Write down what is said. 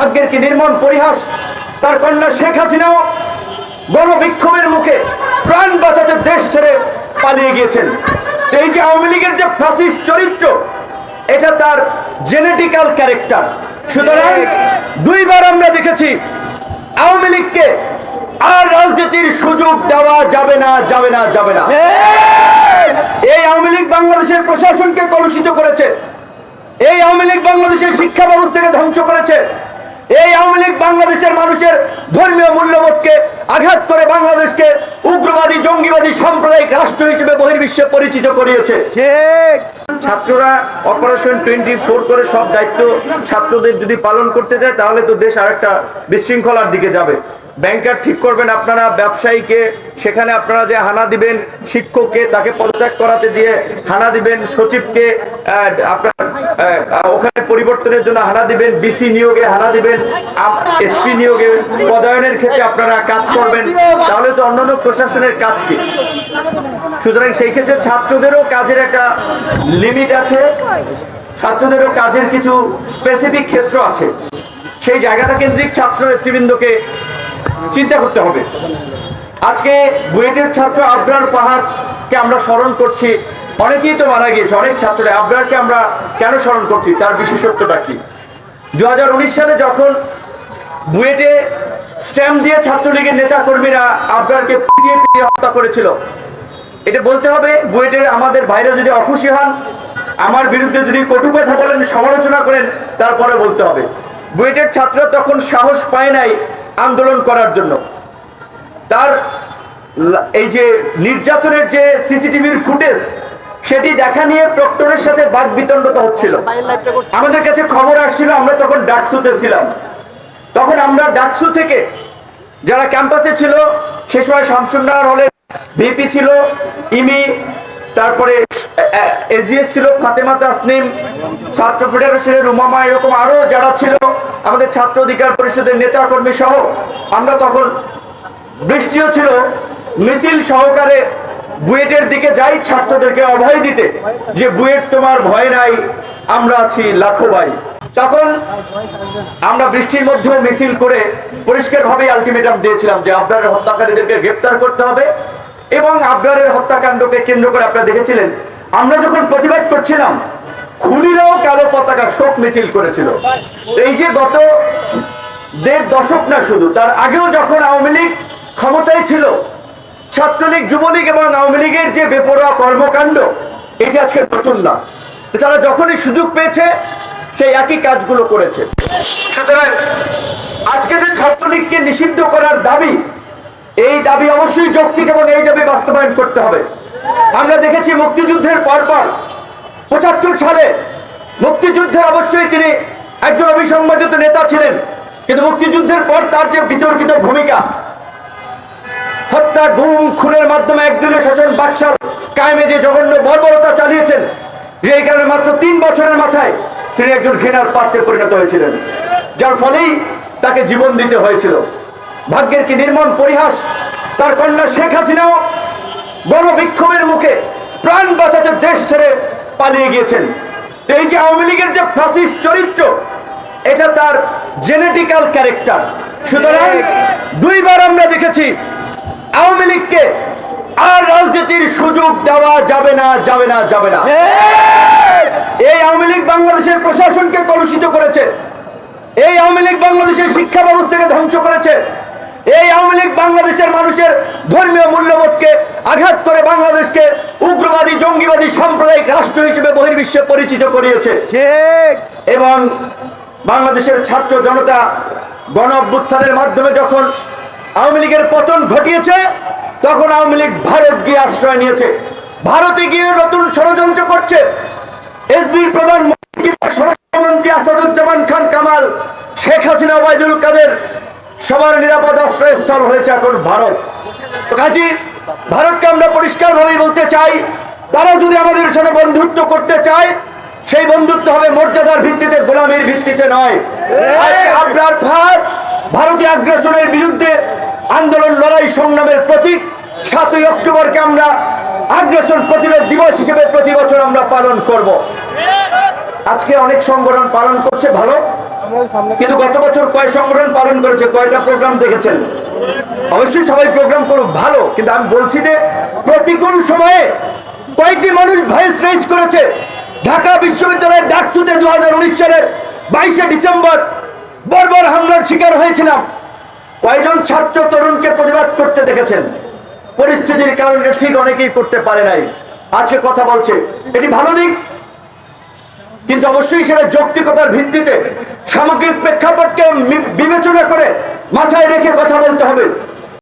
ভাগ্যের কি নির্মম পরিহাস? তার কন্যা শেখ হাসিনাও গণবিক্ষোভের মুখে প্রাণ বাঁচাতে দেশ ছেড়ে পালিয়ে গিয়েছেন। এই যে আওয়ামী লীগের যে ফ্যাসিস্ট চরিত্র, এটা তার জেনেটিক্যাল ক্যারেক্টার সুতরাং দুইবার আমরা দেখেছি আওয়ামী লীগকে আর রাজনীতির সুযোগ দেওয়া যাবে না যাবে না যাবে না। এই আওয়ামী লীগ বাংলাদেশের প্রশাসনকে কলুষিত করেছে। এই আওয়ামী লীগ বাংলাদেশের শিক্ষা ব্যবস্থাকে ধ্বংস করেছে। এই আওয়ামী লীগ বাংলাদেশের মানুষের ধর্মীয় মূল্যবোধকে আঘাত করে বাংলাদেশকে উগ্রবাদী জঙ্গিবাদী সাম্প্রদায়িক রাষ্ট্র হিসেবে বহির্বিশ্বে পরিচিত করিয়েছে। ঠিক। ছাত্ররা অপারেশন টোয়েন্টি ফোর করে সব দায়িত্ব ছাত্রদের যদি পালন করতে যায় তাহলে তো দেশ আরেকটা বিশৃঙ্খলার দিকে যাবে। ব্যাংকার ঠিক করবেন আপনারা, ব্যবসায়ীকে, সেখানে আপনারা যে হানা দিবেন, শিক্ষককে, তাকে পদত্যাগ করাতে গিয়ে হানা দিবেন, সচিবকে আপনার ওখানে পরিবর্তনের জন্য হানা দিবেন, বিসি নিয়োগে হানা দিবেন এসপি নিয়োগে, পদায়নের ক্ষেত্রে আপনারা কাজ করবেন। তাহলে তো অন্যান্য প্রশাসনের কাজ কি? সুতরাং সেই ক্ষেত্রে ছাত্রদেরও কাজের একটা লিমিট আছে। ছাত্রদেরও কাজের কিছু স্পেসিফিক ক্ষেত্র আছে। সেই জায়গাটা কেন্দ্রিক ছাত্র নেতৃবৃন্দকে চিন্তা করতে হবে। আজকে বুয়েটের ছাত্র আবরার ফাহাদকে আমরা স্মরণ করছি। অনেকেই তো মারা গিয়েছে, অনেক ছাত্ররা। আবরারকে আমরা কেন স্মরণ করছি? তার বিশেষত্বটা কি? দু সালে যখন বুয়েটে স্ট্যাম্প দিয়ে ছাত্রলীগের নেতা কর্মীরা আবরারকে পিটিয়ে পিটিয়ে হত্যা করেছিল, এটা বলতে হবে, বুয়েটের আমাদের ভাইরা যদি অখুশি হন, আমার বিরুদ্ধে যদি কটু কথা বলেন সমালোচনা করেন, তারপরে বলতে হবে। বুয়েটের ছাত্ররা তখন সাহস পায় নাই আন্দোলন করার জন্য। তার এই যে নির্যাতনের যে সিসিটিভির ফুটেজ, সেটি দেখা নিয়ে প্রক্টরের সাথে বাদ বিতণ্ডতা হচ্ছিল। আমাদের কাছে খবর আসছিল, আমরা তখন ডাকসুতে ছিলাম। তখন আমরা ডাকসু থেকে যারা ক্যাম্পাসে ছিল, সে সময় শামসুন্নার হলের ভিপি ছিল, ইমি তারপরে এজিএস ছিল ফাতেমা তাসনিম, ছাত্র ফেডারেশনের রুমামা এরকম আরও যারা ছিল, আমাদের ছাত্র অধিকার পরিষদের নেতা কর্মী সহ, আমরা তখন বৃষ্টিও ছিল, মিছিল সহকারে বুয়েটের দিকে যাই ছাত্রদেরকে অভয় দিতে, যে বুয়েট তোমার ভয় নাই, আমরা আছি লাখো ভাই। তখন আমরা বৃষ্টির মধ্যেও মিছিল করে পরিষ্কারভাবে আলটিমেটাম দিয়েছিলাম যে আপনার হত্যাকারীদেরকে গ্রেপ্তার করতে হবে এবং আবরারের হত্যাকাণ্ডকে কেন্দ্র করে আপনারা দেখেছিলেন। আমরা যখন প্রতিবাদ করছিলাম, খুনিরাও কালো পতাকা শোক মিছিল করেছিল। এই যে গত দেড় দশক না শুধু, তার আগেও যখন আওয়ামী লীগ ক্ষমতায় ছিল, ছাত্রলীগ, যুবলীগ এবং আওয়ামী লীগের যে বেপরোয়া কর্মকাণ্ড, এটি আজকে নতুন না। তারা যখনই সুযোগ পেয়েছে, সেই একই কাজগুলো করেছে। সুতরাং আজকে যে ছাত্রলীগকে নিষিদ্ধ করার দাবি এই দাবি অবশ্যই যৌক্তিক এবং এই দাবি বাস্তবায়ন করতে হবে। আমরা দেখেছি মুক্তিযুদ্ধের পরপর পঁচাত্তর সালে মুক্তিযুদ্ধের অবশ্যই তিনি একজন অবিসংবাদিত নেতা ছিলেন, কিন্তু মুক্তিযুদ্ধের পর তার যে বিতর্কিত ভূমিকা, হত্যা, গুম, খুনের মাধ্যমে একদলীয় শাসন বাকশাল কায়েমে যে জঘন্য বর্বরতা চালিয়েছেন যে এই কারণে মাত্র তিন বছরের মাথায় তিনি একজন ঘৃণার পাত্রে পরিণত হয়েছিলেন, যার ফলেই তাকে জীবন দিতে হয়েছিল। ভাগ্যের কি নির্মম পরিহাস? তার কন্যা শেখ হাসিনাও গণবিক্ষোভের মুখে প্রাণ বাঁচাতে দেশ ছেড়ে পালিয়ে গিয়েছেন। তো এই যে আওয়ামী লীগের যে ফ্যাসিস্ট চরিত্র, এটা তার জেনেটিক্যাল ক্যারেক্টার সুতরাং দুইবার আমরা দেখেছি আওয়ামী লীগকে আর রাজনীতির সুযোগ দেওয়া যাবে না যাবে না যাবে না। এই আওয়ামী লীগ বাংলাদেশের প্রশাসনকে কলুষিত করেছে। এই আওয়ামী লীগ বাংলাদেশের শিক্ষা ব্যবস্থাকে ধ্বংস করেছে। এই আওয়ামী লীগ বাংলাদেশের মানুষের ধর্মীয় মূল্যবোধকে আঘাত করে বাংলাদেশকে উগ্রবাদী জঙ্গিবাদী সাম্প্রদায়িক রাষ্ট্র হিসেবে বহির্বিশ্বে পরিচিত করিয়েছে। ঠিক। এবং বাংলাদেশের ছাত্র জনতা গণ অভ্যুত্থানের মাধ্যমে যখন আওয়ামী লীগের পতন ঘটিয়েছে তখন আওয়ামী লীগ ভারত গিয়ে আশ্রয় নিয়েছে। ভারতে গিয়ে নতুন ষড়যন্ত্র করছে। এসবির প্রধানমন্ত্রী স্বরাষ্ট্রমন্ত্রী আসাদুজ্জামান খান কামাল শেখ হাসিনা ওবায়দুল কাদের সবার নিরাপদ আশ্রয়স্থল হয়েছে এখন ভারত। কাজী, ভারতকে আমরা পরিষ্কারভাবেই বলতে চাই, তারা যদি আমাদের সাথে বন্ধুত্ব করতে চায়, সেই বন্ধুত্ব হবে মর্যাদার ভিত্তিতে, গোলামীর ভিত্তিতে নয়। আজকে আবরার ফাহাদ ভারতীয় আগ্রাসনের বিরুদ্ধে আন্দোলন লড়াই সংগ্রামের প্রতীক। সাতই অক্টোবরকে আমরা আগ্রাসন প্রতিরোধ দিবস হিসেবে প্রতি বছর আমরা পালন করব। আজকে অনেক সংগঠন পালন করছে ভালো। কিন্তু গত বছর কয় সংগঠন পালন করেছে, কয়টা প্রোগ্রাম দেখেছেন? অবশ্যই সবাই প্রোগ্রাম করুক, ভালো। কিন্তু আমি বলছি যে, প্রতিকূল সময়ে কয়টি মানুষ ভয়েস রেজ করেছে? ঢাকা বিশ্ববিদ্যালয়ের ডাকসুতে দু হাজার উনিশ সালের বাইশে ডিসেম্বর বর্বর হামলার শিকার হয়েছিলাম। কয়জন ছাত্র তরুণকে প্রতিবাদ করতে দেখেছেন? পরিস্থিতির কারণে ঠিক অনেকেই করতে পারে নাই। আজকে কথা বলছে। এটি ভালো দিক কিন্তু অবশ্যই সেটা যৌক্তিকতার ভিত্তিতে সামগ্রিক প্রেক্ষাপটকে বিবেচনা করে মাথায় রেখে কথা বলতে হবে।